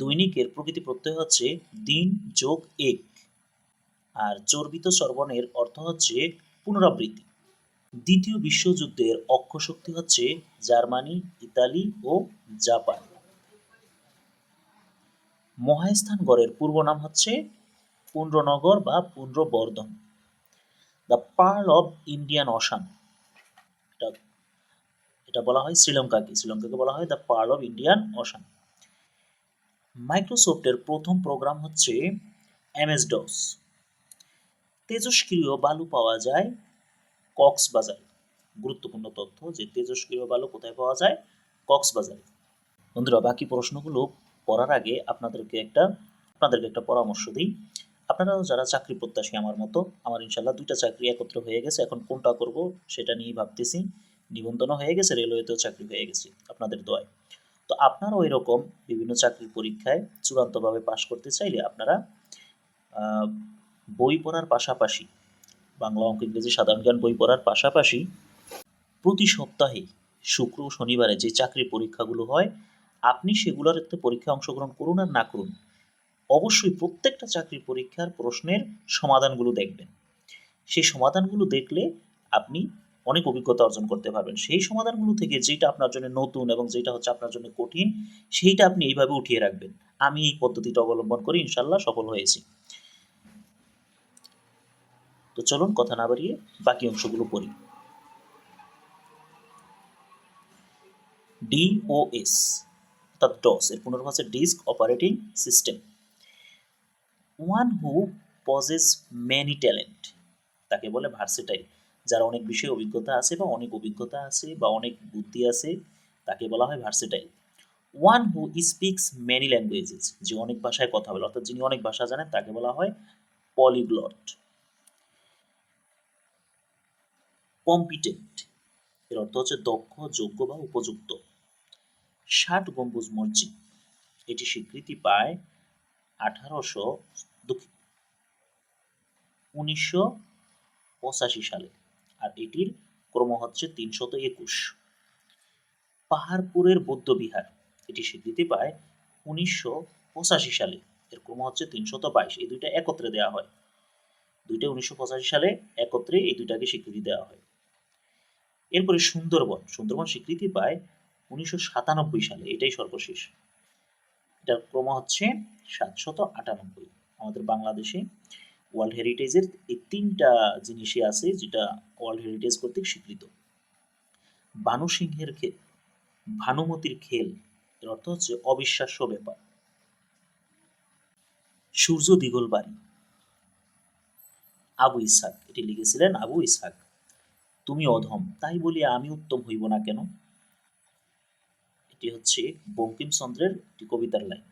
দৈনিকের প্রকৃতি প্রত্যয় হচ্ছে দিন যোগ এক, আর চর্বিত চর্বণের অর্থ হচ্ছে পুনরাবৃত্তি। দ্বিতীয় বিশ্বযুদ্ধের অক্ষশক্তি হচ্ছে জার্মানি, ইতালি ও জাপান। মহাস্থানগড়ের পূর্ব নাম হচ্ছে পুন্ড্রনগর বা Pundravardhan. The pearl of Indian ocean এটা বলা হয় শ্রীলঙ্কাকে শ্রীলঙ্কাকে বলা হয় the pearl of Indian ocean মাইক্রোসফটের প্রথম প্রোগ্রাম হচ্ছে এমএস ডস। তেজস্ক্রিয় বালু পাওয়া যায় কক্সবাজারে। গুরুত্বপূর্ণ তথ্য যে তেজস্ক্রিয় বালু কোথায় পাওয়া যায়? কক্সবাজারে। বন্ধুরা, বাকি প্রশ্নগুলো পড়ার আগে আপনাদেরকে একটা আপনাদেরকে একটা পরামর্শ দিই। আপনারাও যারা চাকরি প্রত্যাশী আমার মতো, আমার ইনশাল্লাহ দুইটা চাকরি একত্র হয়ে গেছে। এখন কোনটা করব সেটা নিয়েই ভাবতেছি। নিবন্ধনও হয়ে গেছে, রেলওয়েতেও চাকরি হয়ে গেছে। আপনাদের দোয়ায়। তো আপনারাও এরকম বিভিন্ন চাকরির পরীক্ষায় চূড়ান্তভাবে পাশ করতে চাইলে আপনারা বই পড়ার পাশাপাশি, বাংলা অঙ্ক, ইংরেজি, সাধারণ জ্ঞান বই পড়ার পাশাপাশি প্রতি সপ্তাহে শুক্র শনিবারে যে চাকরির পরীক্ষাগুলো হয়, আপনি সেগুলোর একটা পরীক্ষায় অংশগ্রহণ করুন আর না করুন, অবশ্যই প্রত্যেকটা চাকরির পরীক্ষার প্রশ্নের সমাধানগুলো দেখবেন। সেই সমাধানগুলো দেখলে আপনি অনেক অভিজ্ঞতা অর্জন করতে পারবেন। সেই সমাধানগুলো থেকে যেটা আপনার জন্য নতুন এবং যেটা হচ্ছে আপনার জন্য কঠিন, সেইটা আপনি এইভাবে উঠিয়ে রাখবেন। আমি এই পদ্ধতিটা অবলম্বন করে ইনশাল্লাহ সফল হয়েছি। তো চলুন কথা না বাড়িয়ে বাকি অংশগুলো পড়ি। ডিওএস অর্থাৎ ডস এর পুনর্ভ হচ্ছে disk operating system. One who possess many talent তাকে বলে ভার্সেটাইল। যার অনেক বিষয়ে অভিজ্ঞতা আছে বা অনেক অভিজ্ঞতা আছে বা অনেক বুদ্ধি আছে, তাকে বলা হয় versatile one who speaks many languages যে অনেক ভাষায় কথা বলে, অর্থাৎ যিনি অনেক ভাষা জানেন, তাকে বলা হয় পলিগ্লট কম্পিটেন্ট এর অর্থ হচ্ছে দক্ষ, যোগ্য বা উপযুক্ত। ষাট গম্বুজ মসজিদ, এটি স্বীকৃতি পায় আঠারোশো উনিশশো পঁচাশি সালে। এটির ক্রম হচ্ছে তিনশত একুশ। পাহাড়পুরের বৌদ্ধ বিহার এটি স্বীকৃতি পায় উনিশশো পঁচাশি সালে। এর ক্রম হচ্ছে তিনশত বাইশ, এই দুইটা একত্রে দেওয়া হয়। দুইটা উনিশশো পঁচাশি সালে একত্রে এই দুইটাকে স্বীকৃতি দেওয়া হয়। এরপরে সুন্দরবন সুন্দরবন স্বীকৃতি পায় উনিশশো সাতানব্বই সালে, এটাই সর্বশেষ। এটার ক্রম হচ্ছে সাতশত আটানব্বই। আমাদের বাংলাদেশে ওয়ার্ল্ড হেরিটেজের এই তিনটা জিনিসই আছে যেটা ওয়ার্ল্ড হেরিটেজ কর্তৃক স্বীকৃত। বানু সিংহের খেল, ভানুমতির খেল, এর অর্থ হচ্ছে অবিশ্বাস্য ব্যাপার। সূর্য দিগলবাড়ি আবু ইসহাক, এটি লিখেছিলেন আবু ইসহাক, তুমি অধম, তাই বলি আমি উত্তম হইব না কেন? এটি হচ্ছে বঙ্কিমচন্দ্রের একটি কবিতার লাইন।